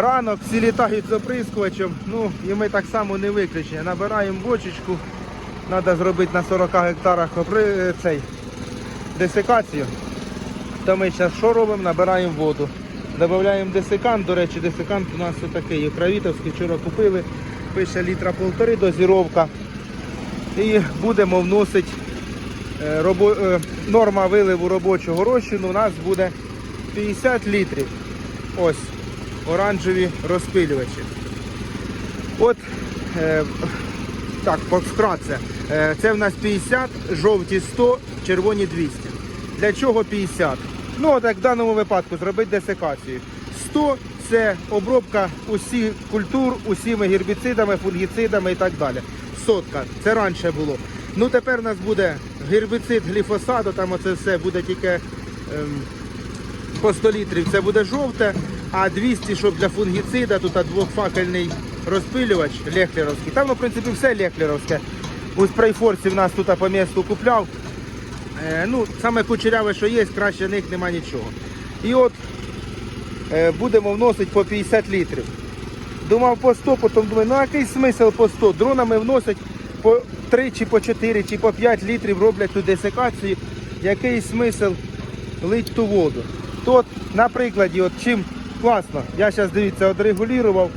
Ранок всі літають з оприскувачем, ну і ми так само не виключення. Набираємо бочечку, треба зробити на 40 гектарах опри... цей, десикацію. То ми зараз що робимо? Набираємо воду. Додаємо десикант, до речі, десикант у нас такий Кравітовський, вчора купили, пише літра полтори дозіровка. І будемо вносити е, робо... е, норма виливу робочого розчину у нас буде 50 літрів. Ось оранжеві розпилювачі. От е, так, вкратце. Е, це в нас 50, жовті 100, червоні 200. Для чого 50? Ну, от як в даному випадку зробити десикацію. 100 це обробка усіх культур, усіми гербіцидами, фунгіцидами і так далі. Сотка. Це раніше було. Ну тепер у нас буде гербіцид гліфосату, там оце все буде тільки ем, по 100 літрів. Це буде жовте, а 200, щоб для фунгіцида, тут двохфакельний розпилювач лехлеровський. Там, ну, в принципі, все лехлеровське. У спрейфорці в нас тут по місту купляв. Е, ну, саме кучеряве, що є, краще них нема нічого. І от е, будемо вносити по 50 літрів. Думав по 100, потім думаю, ну який смисл по 100? Дронами вносять по 3 чи по 4 чи по 5 літрів роблять ту десикацію. Який смисл лить ту воду? То от, на прикладі, от чим класно, я зараз дивіться, отрегулював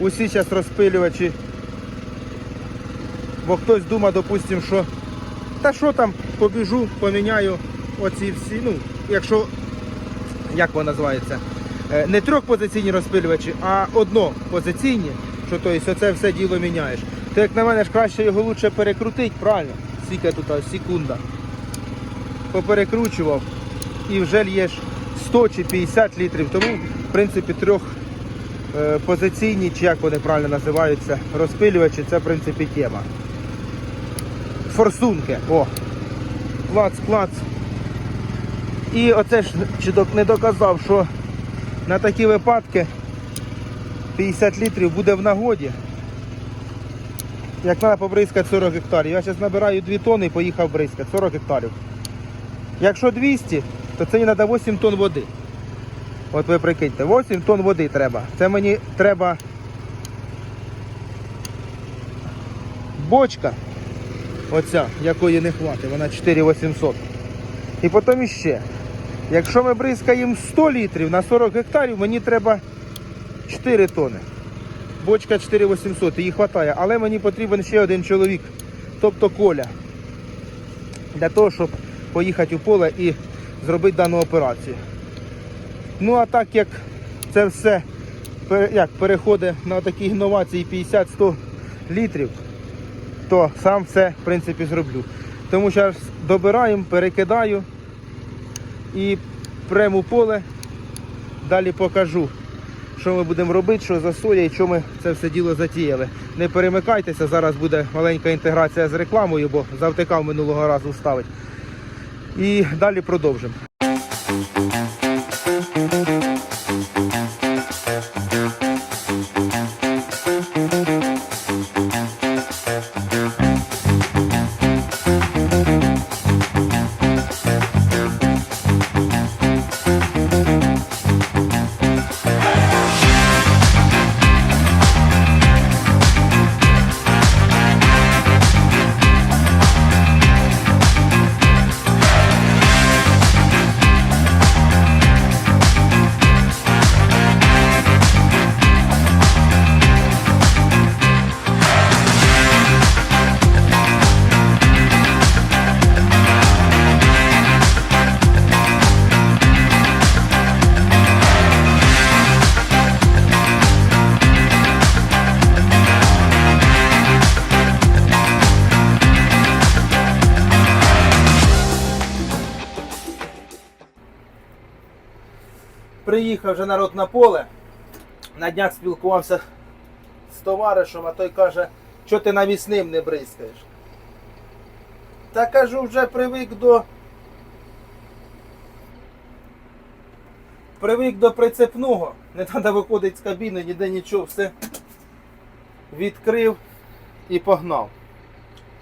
усі зараз розпилювачі. Бо хтось думає, допустимо, що та що там, побіжу, поміняю оці всі, ну, якщо, як воно називається, Е, не трьохпозиційні розпилювачі, а однопозиційні, що тобто оце все діло міняєш. То як на мене ж краще його лучше перекрутити, правильно? Скільки тут секунда. Поперекручував і вже л'єш 100 чи 50 літрів. Тому, принципі, трьох е, позиційні, чи як вони правильно називаються, розпилювачі, це в принципі тема. Форсунки. О! Клац, клац. І оце ж не доказав, що на такі випадки 50 літрів буде в нагоді. Як треба побризкати 40 гектарів. Я зараз набираю 2 тонни і поїхав бризкати 40 гектарів. Якщо 200, то це мені треба 8 тонн води. От ви прикиньте, 8 тонн води треба. Це мені треба бочка, оця, якої не хватить, вона 4800. І потім іще. Якщо ми бризкаємо 100 літрів на 40 гектарів, мені треба 4 тони. Бочка 4800, її вистачає, але мені потрібен ще один чоловік, тобто коля. Для того, щоб поїхати у поле і зробити дану операцію. Ну а так як це все як, переходить на такі інновації 50-100 літрів, то сам все в принципі зроблю. Тому що добираємо, перекидаю і прямо поле. Далі покажу, що ми будемо робити, що за соя і що ми це все діло затіяли. Не перемикайтеся, зараз буде маленька інтеграція з рекламою, бо завтикав минулого разу ставить. І далі продовжимо. Thank you. Приїхав вже народ на поле. На днях спілкувався з товаришем, а той каже, що ти навісним не бризкаєш. Та кажу, вже привик до. Привик до прицепного. Не треба виходити з кабіни, ніде нічого, все відкрив і погнав.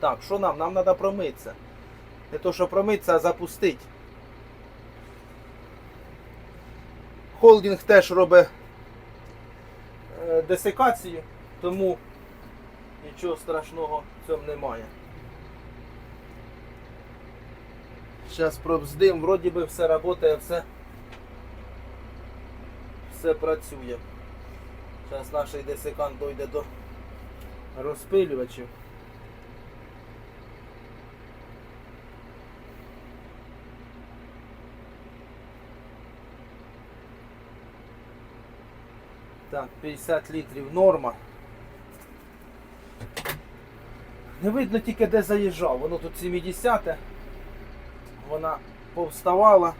Так, що нам? Нам треба промитися. Не то, що промитися, а запустити. Холдинг теж робить е, десикацію, тому нічого страшного в цьому немає. Зараз пробздим, вроді би все працює, все, все працює. Зараз наш десикант дойде до розпилювачів. Так, 50 літрів норма. Не видно тільки де заїжджав. Воно тут 70 Вона повставала.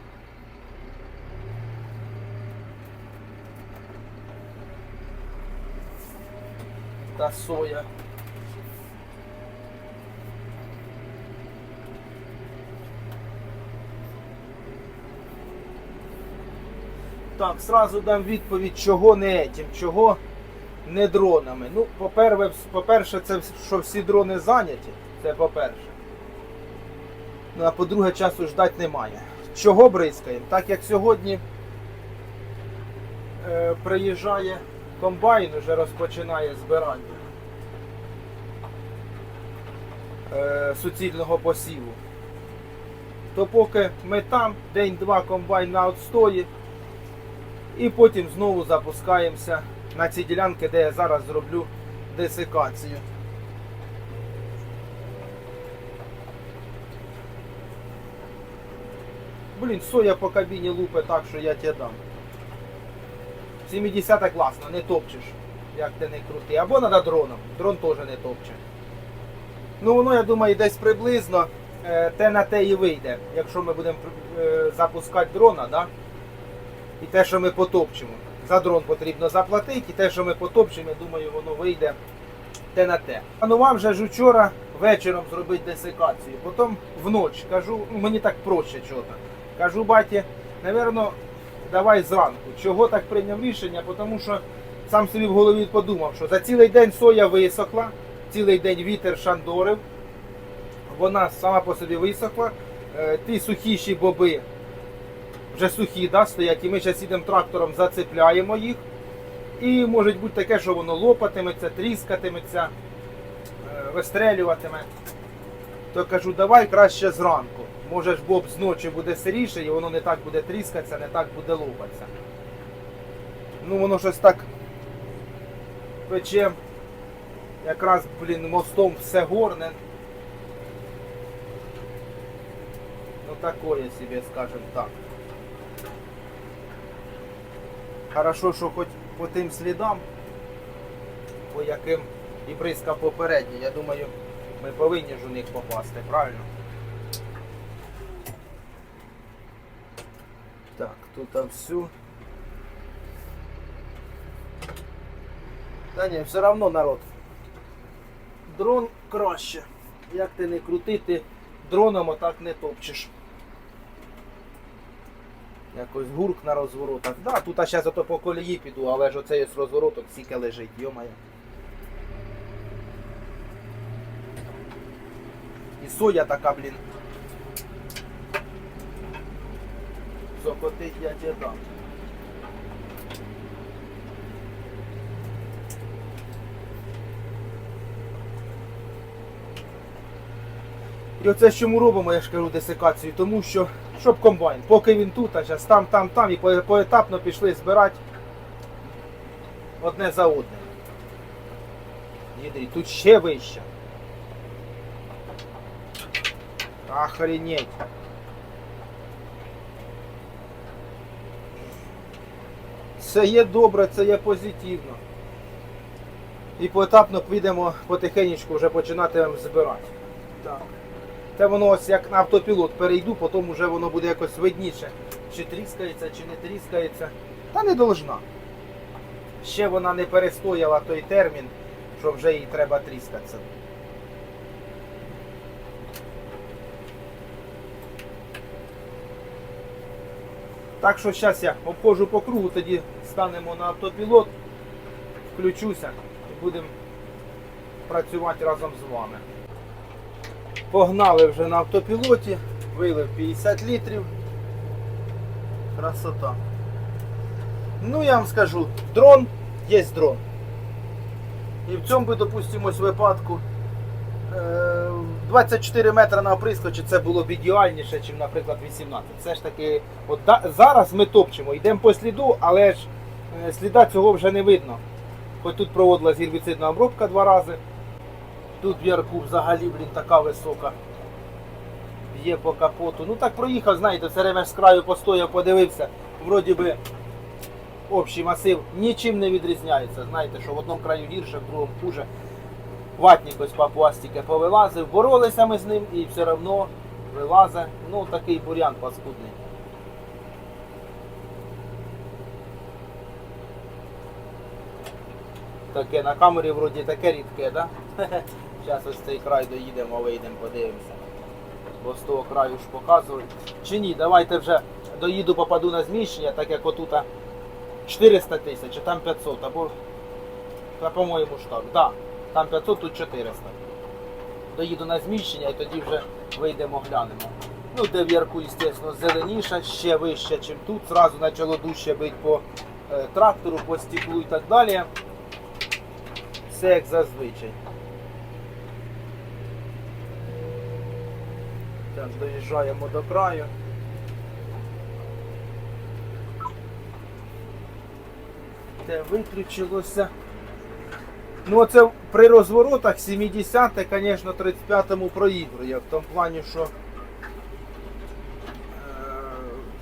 Та соя. Так, сразу дам відповідь, чого не етім, чого не дронами. Ну, по-перше, по-перше, це що всі дрони зайняті. Це по-перше. Ну, а по-друге, часу ждати немає. Чого бризкаємо? Так як сьогодні е, приїжджає комбайн, вже розпочинає збирання е, суцільного посіву. То поки ми там, день-два комбайн на отстої, і потім знову запускаємося на ці ділянки, де я зараз зроблю десикацію. Блін, соя по кабіні лупе так, що я тебе дам. 70 класно, не топчеш, як ти не крутий. Або треба дроном. Дрон теж не топче. Ну воно, я думаю, десь приблизно е, те на те і вийде, якщо ми будемо е, запускати дрона, да? І те, що ми потопчемо. За дрон потрібно заплатити, і те, що ми потопчемо, я думаю, воно вийде те на те. Планував вже ж вчора вечором зробити десикацію, потім вночі кажу, ну, мені так проще чого. Кажу, баті, напевно, давай зранку. Чого так прийняв рішення? Тому що сам собі в голові подумав, що за цілий день соя висохла, цілий день вітер шандорив, вона сама по собі висохла. Е, Ті сухіші боби вже сухі да, стоять, і ми зараз їдемо трактором, зацепляємо їх. І може бути таке, що воно лопатиметься, тріскатиметься, е, вистрелюватиме. То кажу, давай краще зранку. Може ж боб зночі буде сиріше і воно не так буде тріскатися, не так буде лопатися. Ну воно щось так пече. Якраз, блін, мостом все горне. Ну такое себе, скажем так. Хорошо, що хоч по тим слідам, по яким і бризка попередній, я думаю, ми повинні ж у них попасти, правильно? Так, тут там всю. Та ні, все одно народ. Дрон краще. Як ти не крутити, дроном отак не топчеш. Якось гурк на розворотах. Да, тут а зараз зато по колії піду, але ж оцей розвороток стільки лежить, йомає. І соя така, блін. Сокотить я тебе дам. І оце що ми робимо, я ж кажу, десикацію, тому що, щоб комбайн, поки він тут, а зараз там, там, там і поетапно пішли збирати одне за одним. Їдрі, тут ще вище. Охренеть. Це є добре, це є позитивно. І поетапно підемо потихеньку вже починати збирати. Так. Це воно ось як на автопілот перейду, потім вже воно буде якось видніше, чи тріскається, чи не тріскається. Та не должна. Ще вона не перестояла той термін, що вже їй треба тріскатися. Так що зараз я обходжу по кругу, тоді станемо на автопілот, включуся і будемо працювати разом з вами. Погнали вже на автопілоті, вилив 50 літрів. Красота. Ну я вам скажу, дрон є дрон. І в цьому допустимо, випадку е, 24 метри на оприскочі це було б ідеальніше, ніж, наприклад, 18. Все ж таки, от зараз ми топчемо, йдемо по сліду, але ж е, сліда цього вже не видно. Хоч тут проводилась гербіцидна обробка два рази. Тут вверху взагалі, блін, така висока. Є по капоту. Ну так проїхав, знаєте, все время з краю постояв, подивився. Вроді би общий масив нічим не відрізняється. Знаєте, що в одному краю гірше, в другому хуже. Ватник ось по пластике повилазив, боролися ми з ним і все одно вилазить. Ну такий бур'ян паскудний. Таке на камері вроді таке рідке, да? Зараз ось цей край доїдемо, вийдемо, подивимося. Бо з того краю ж показують. Чи ні, давайте вже доїду, попаду на зміщення, так як отут 400 тисяч, а там 500, або та, по-моєму ж так. Да, там 500, тут 400. Доїду на зміщення і тоді вже вийдемо, глянемо. Ну, де в ярку, звісно, зеленіше, ще вище, ніж тут. Зразу почало дужче бить по е, трактору, по стеклу і так далі. Все як зазвичай. Так, доїжджаємо до краю. Те виключилося. Ну оце при розворотах 70-те, звісно, 35-му проігрує. В тому плані, що е,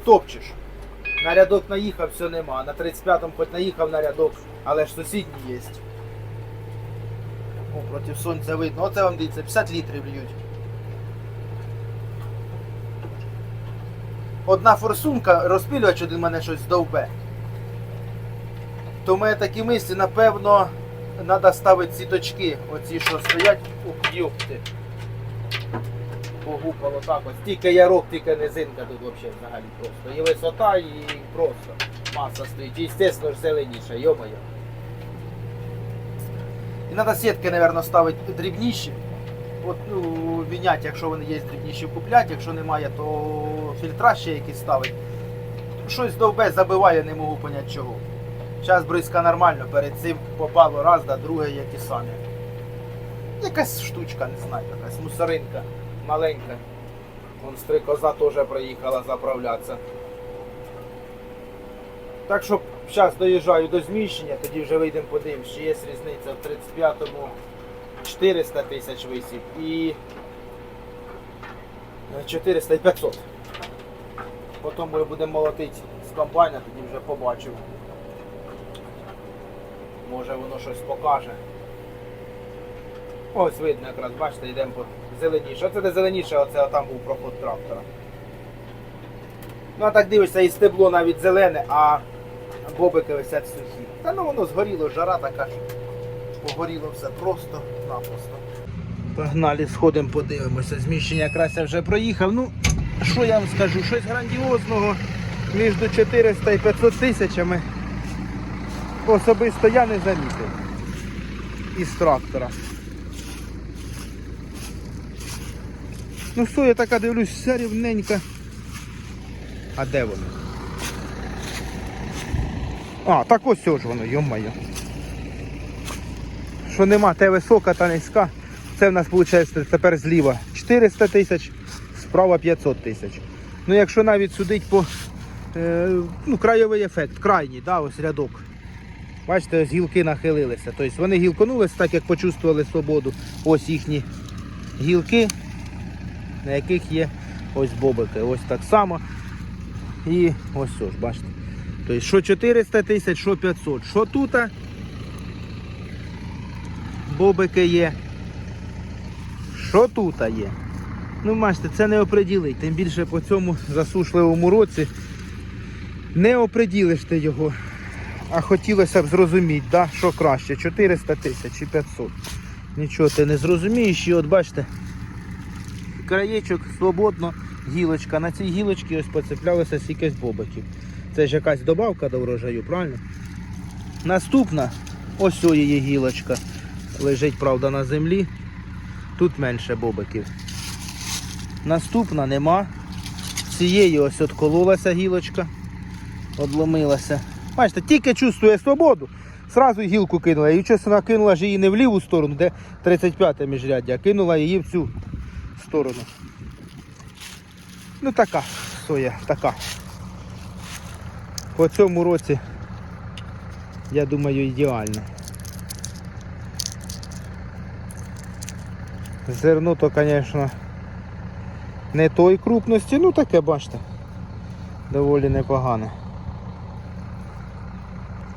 топчеш. На рядок наїхав, все нема. На 35-му хоч наїхав на рядок, але ж сусідній є. О, проти сонця видно. Оце вам дивіться, 50 літрів льють. Одна форсунка, розпилювач один мене щось довбе. То ми такі мислі, напевно, треба ставити ці точки, оці, що стоять, ух, юпти. Погупало так ось. Тільки ярок, тільки низинка тут взагалі взагалі просто. І висота, і просто маса стоїть. І, звісно ж, зеленіша, йомоє. І треба сітки, мабуть, ставити дрібніші. От, ну, міняти, якщо вони є дрібніші, купляти, якщо немає, то фільтра ще якісь ставити. Щось довбе забиває, не можу поняти чого. Зараз бризка нормально, перед цим попало раз, да друге як і самі. Якась штучка, не знаю, якась мусоринка маленька. Вон стрикоза теж приїхала заправлятися. Так що зараз доїжджаю до зміщення, тоді вже вийдемо подивимось, чи є різниця в 35-му 400 тисяч висів і е, 400 і 500. Потім ми будемо молотити з комбайна, тоді вже побачимо. Може воно щось покаже. Ось видно якраз, бачите, йдемо по зеленіше. Оце де зеленіше, оце там був проход трактора. Ну а так дивишся, і стебло навіть зелене, а бобики висять сухі. Та ну воно згоріло, жара така що погоріло все просто-напросто. Погнали, сходимо, подивимося. Зміщення крася вже проїхав. Ну, що я вам скажу, щось грандіозного між 400 і 500 тисячами особисто я не замітив із трактора. Ну що, я така дивлюсь, вся рівненька. А де воно? А, так ось ж воно, йомайо. Що нема, те висока та низька. Це в нас виходить тепер зліва 400 тисяч, справа 500 тисяч. Ну якщо навіть судить по е, ну, краєвий ефект, крайній, да, ось рядок. Бачите, ось гілки нахилилися. Тобто вони гілконулися так, як почувствували свободу. Ось їхні гілки, на яких є ось бобики. Ось так само. І ось ось, бачите. Тобто, що 400 тисяч, що 500. Що тут? Бобики є. Що тут є? Ну, бачите, це не оприділить. Тим більше по цьому засушливому році не оприділиш ти його. А хотілося б зрозуміти, да, що краще, 400 тисяч і 500. Нічого ти не зрозумієш. І от бачите, краєчок свободно, гілочка. На цій гілочці ось поцеплялося якесь бобиків. Це ж якась добавка до врожаю, правильно? Наступна, ось її гілочка. Лежить, правда, на землі. Тут менше бобиків. Наступна нема. Цієї ось откололася гілочка. Одломилася. Бачите, тільки чувствує свободу. Сразу гілку кинула. І чесно, вона кинула ж її не в ліву сторону, де 35 міжряддя, а кинула її в цю сторону. Ну така соя, така. По цьому році, я думаю, ідеально. Зерно то, звісно, не той крупності, ну таке, бачите, доволі непогане.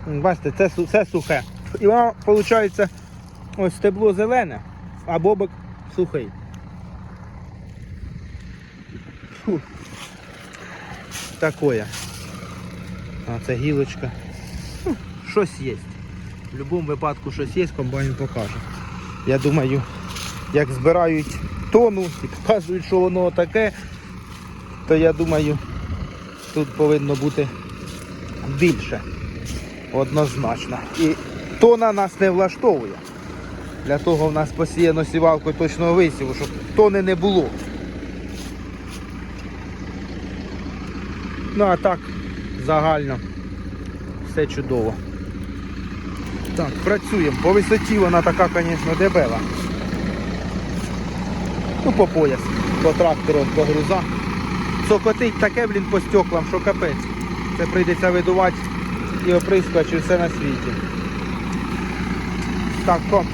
Бачите, це, це сухе. І воно, виходить, ось стебло зелене, а бобик сухий. Фу. Такое. А це гілочка. Фу, Щось є. В будь-якому випадку щось є, комбайн покаже. Я думаю, як збирають тону і показують, що воно таке, то я думаю, тут повинно бути більше. Однозначно. І тона нас не влаштовує. Для того в нас посіяно сівалкою точного висіву, щоб тони не було. Ну а так, загально, все чудово. Так, працюємо. По висоті вона така, звісно, дебела. Ну, по пояс, по трактору, по груза. Цокотить таке, блін, по стеклам, що капець. Це прийдеться видувати і оприскувач і все на світі. Так, то.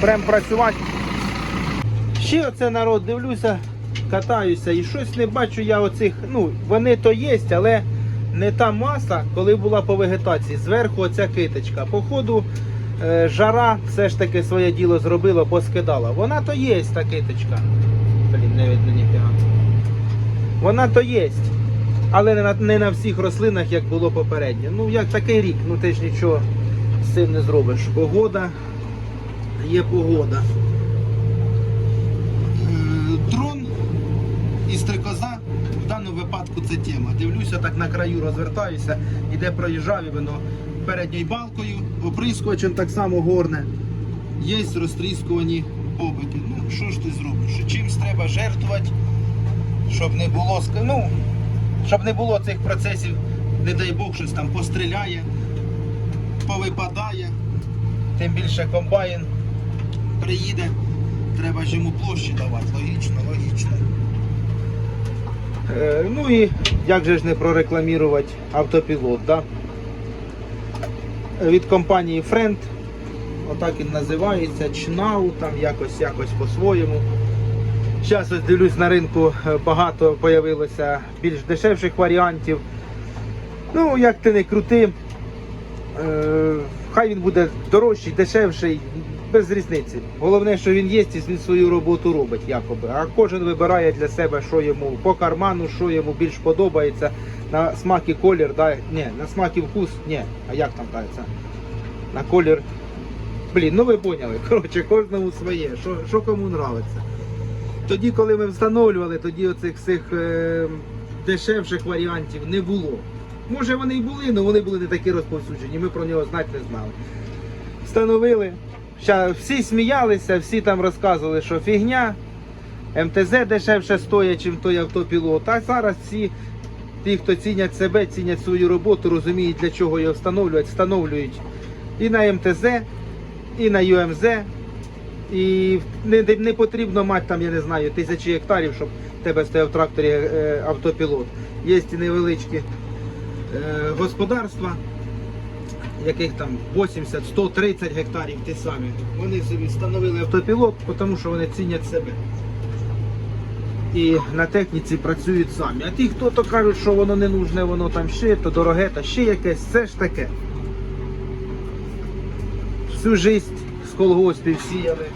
Прям працювати. Ще оце народ дивлюся, катаюся і щось не бачу я оцих, ну, вони то є, але не та маса, коли була по вегетації. Зверху оця киточка. Походу, жара все ж таки своє діло зробила, поскидала. Вона то є та киточка. Блін, не видно ніфіга. Вона то є. Але не на, не на всіх рослинах, як було попередньо. Ну, як такий рік, ну ти ж нічого з цим не зробиш. Погода є погода. Е, Дрон і стрикоза в даному випадку це тема. Дивлюся, так на краю розвертаюся, іде проїжджав воно передньою балкою, оприскувачем так само горне. Є розтріскувані побики. Ну, що ж ти зробиш? Чимсь треба жертвувати, щоб не було ну, щоб не було цих процесів, не дай Бог, щось там постріляє, повипадає. Тим більше комбайн приїде, треба ж йому площі давати. Логічно, логічно. Е, ну і як же ж не прорекламувати автопілот, да? Від компанії Friend, отак він називається, Чнау, там якось якось по-своєму. Зараз ось дивлюсь на ринку е, багато появилося більш дешевших варіантів. Ну, як ти не крути, е, хай він буде дорожчий, дешевший, без різниці. Головне, що він є, і він свою роботу робить, якоби. А кожен вибирає для себе, що йому по карману, що йому більш подобається. На смак і колір, да, ні, на смак і вкус, ні. А як там кажеться? На колір. Блін, ну ви поняли. Коротше, кожному своє, що, кому нравиться. Тоді, коли ми встановлювали, тоді оцих всіх е, дешевших варіантів не було. Може вони і були, але вони були не такі розповсюджені, ми про нього знати не знали. Встановили. Всі сміялися, всі там розказували, що фігня. МТЗ дешевше стоїть, ніж той автопілот. А зараз всі, ті, хто цінять себе, цінять свою роботу, розуміють, для чого його встановлюють, встановлюють і на МТЗ, і на ЮМЗ. І не, не- не потрібно мати там, я не знаю, тисячі гектарів, щоб в тебе стояв в тракторі е, автопілот. Є і невеличкі е, господарства, яких там 80, 130 гектарів ті самі. Вони собі встановили автопілот, тому що вони цінять себе. І на техніці працюють самі. А ті, хто то кажуть, що воно не нужне, воно там ще, то дороге, та ще якесь, це ж таке. Всю життя з колгоспів сіяли.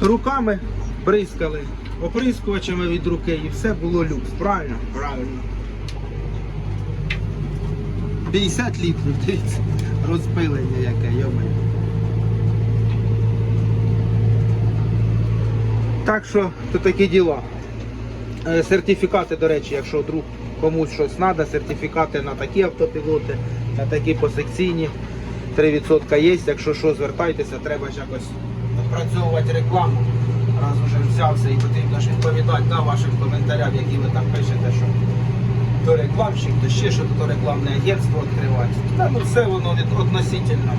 Руками бризкали, оприскувачами від руки і все було люкс. Правильно? Правильно. 50 літрів, дивіться, розпилення яке, йомаю. Так що, то такі діла. Е, Сертифікати, до речі, якщо вдруг комусь щось треба, сертифікати на такі автопілоти, на такі посекційні. 3% є, якщо що, звертайтеся, треба ж якось відпрацьовувати рекламу. Раз уже взявся і потрібно ж відповідати да, вашим коментарям, які ви там пишете, що то рекламщик, то ще що то рекламне агентство відкривати. Та ну все воно від относительно.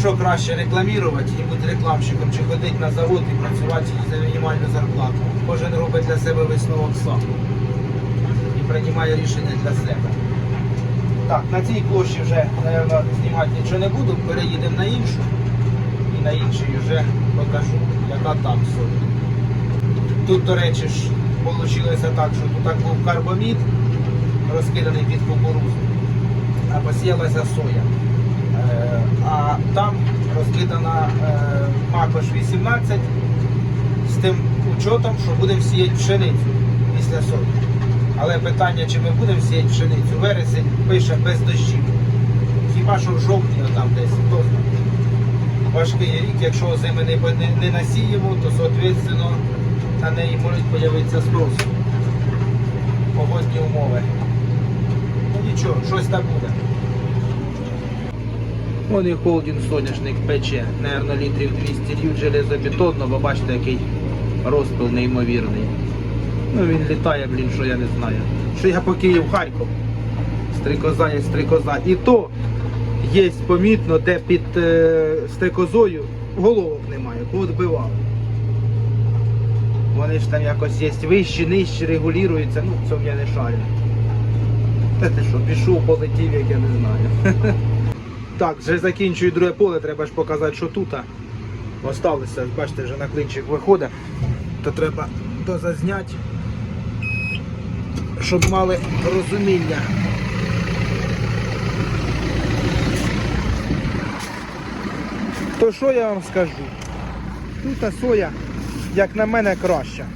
Що краще рекламувати і бути рекламщиком, чи ходити на завод і працювати за мінімальну зарплату. Кожен робить для себе висновок сам і приймає рішення для себе. Так, на цій площі вже, мабуть, знімати нічого не буду, переїдемо на іншу. І на іншій вже покажу, яка там соня. Тут, до речі, вийшло так, що тут так був карбомід, розкиданий під кукурузу, а посіялася соя. Е, а там розкидана е, макош 18 з тим учетом, що будемо сіяти пшеницю після сої. Але питання, чи ми будемо сіяти пшеницю, вересень пише без дощів. Хіба що в жовтні там десь, хто. Важкий рік, якщо зими не, не, не насіємо, то соответственно на неї можуть з'явитися спрос. Погодні умови. Ну нічого, щось там буде. Вон і холдинг соняшник пече, наверное, літрів 200 льють железобетонно, бо бачите, який розпил неймовірний. Ну він літає, блін, що я не знаю. Що я по Київ Харків. Стрикоза є стрикоза. І то є помітно, де під е, стрикозою головок немає, поотбивали. Вони ж там якось є вищі, нижчі, регулюються, ну цьому я не шарю. Та ти що, пішов, полетів, як я не знаю. Так, вже закінчую друге поле, треба ж показати, що тут. Осталося, бачите, вже на клинчик виходить, то треба дозазняти, щоб мали розуміння. То що я вам скажу? Тут соя, як на мене, краща.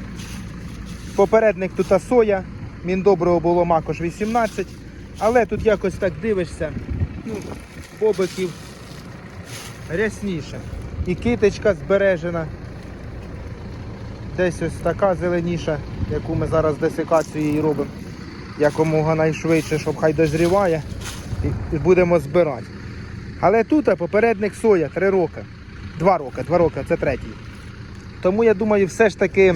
Попередник тут соя, міндоброго було макош 18, але тут якось так дивишся, ну, бобиків рясніше. І киточка збережена. Десь ось така зеленіша, яку ми зараз десикацією робимо якомога найшвидше, щоб хай дозріває і- будемо збирати. Але тут попередник соя 3 роки. 2 роки, 2 роки, це третій. Тому я думаю, все ж таки,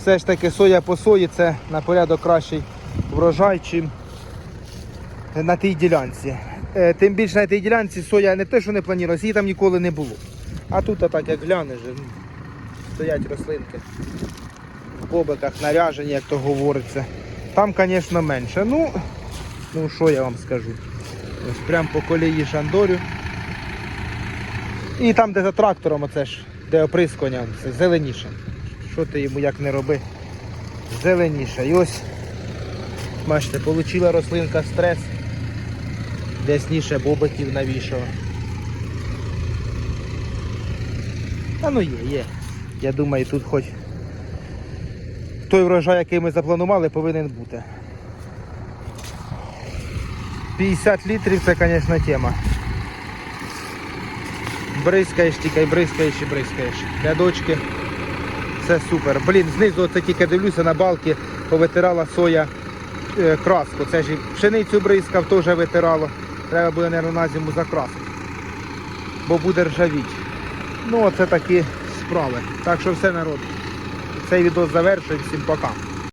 все ж таки соя по сої це на порядок кращий врожай, чим на тій ділянці. Е, Тим більше на тій ділянці соя не те, що не планувалася, її там ніколи не було. А тут так як глянеш, ну, стоять рослинки в бобиках наряжені, як то говориться. Там, звісно, менше. Ну, ну що я вам скажу. Ось прям по колії шандорю. І там, де за трактором, оце ж, де оприскування, це зеленіше. Що ти йому як не роби? Зеленіше. І ось, бачите, отримала рослинка стрес. Десніше бобиків навішала. Та ну є, є. Я думаю, тут хоч той врожай, який ми запланували, повинен бути. 50 літрів це, звісно, тема. Бризкаєш, тільки бризкаєш і бризкаєш. Для дочки це супер. Блін, знизу оце тільки дивлюся на балки, повитирала соя е, краску. Це ж пшеницю бризкав, теж витирало. Треба буде, мабуть, на зиму закрасити. Бо буде ржавіть. Ну, оце такі справи. Так що все народ. Цей відео завершуємо. Всім пока.